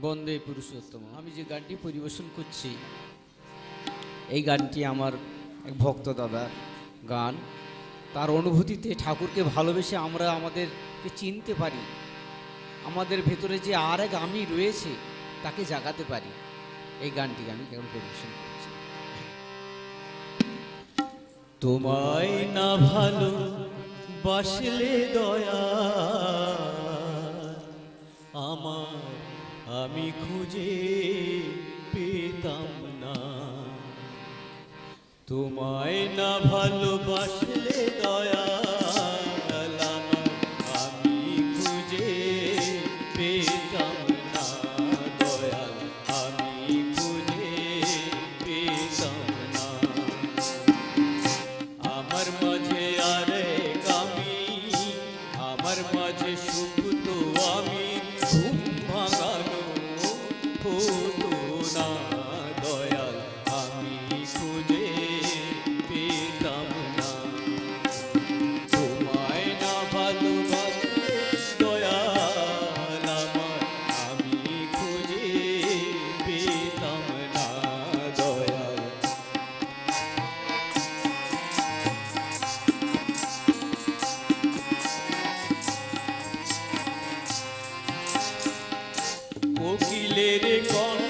বন্দে পুরুষোত্তম। আমি যে গানটি পরিবেশন করছি, এই গানটি আমার এক ভক্ত দাদার গান। তার অনুভূতিতে ঠাকুরকে ভালোবেসে আমরা আমাদেরকে চিনতে পারি। আমাদের ভেতরে যে আর এক আমি রয়েছে, তাকে জাগাতে পারি। এই গানটি আমি কেমন পরিবেশন করছি। তোমায় না ভালো বাসলে দয়া, আমার আমি খুঁজে পেতাম না। তোমায় না ভালোবাসলে কোকিলের কণ্ঠ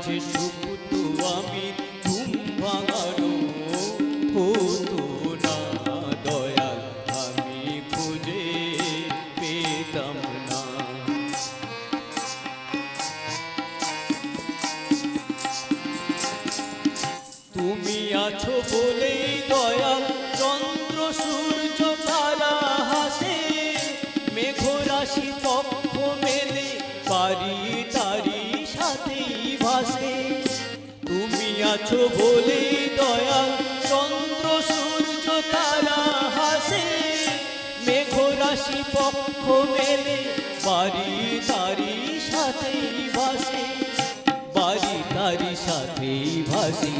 মাঝে সুখ তো আমি না দয়াল আমি খুঁজে পেতাম না। তুমি আছো বলেই আছো বলেই দয়াল চন্দ্র, সূর্য, তারা হাসে। মেঘ রাশি পক্ষ মেলে পারি তারি সাথেই ভাসে। বাড়ি তারি সাথে ভাসি।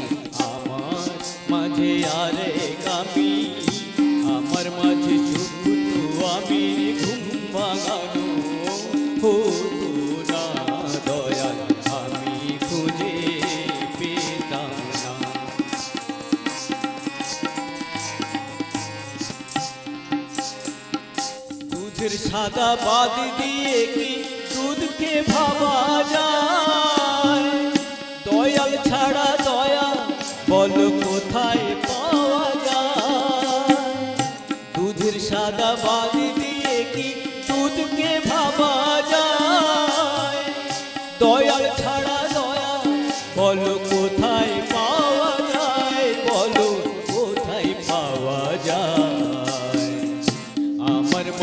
আমার মাঝে আরে কামি আমার মাঝে সুখ তো আমি ঘুম ভাঙানো। হতো দুধের সাদা বাদ দিয়ে কি দুধকে ভাবা যায় দয়াল ছাড়া দয়া বল কোথায় পাওয়া যায় দুধের সাদা বাদ দিয়ে কি দুধকে ভাবা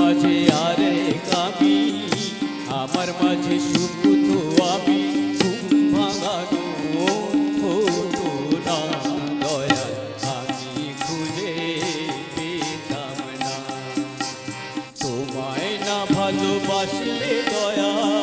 মাঝে আরে কাবি আমার মাঝে সুখ তো আমি ভালোবাসলে দয়া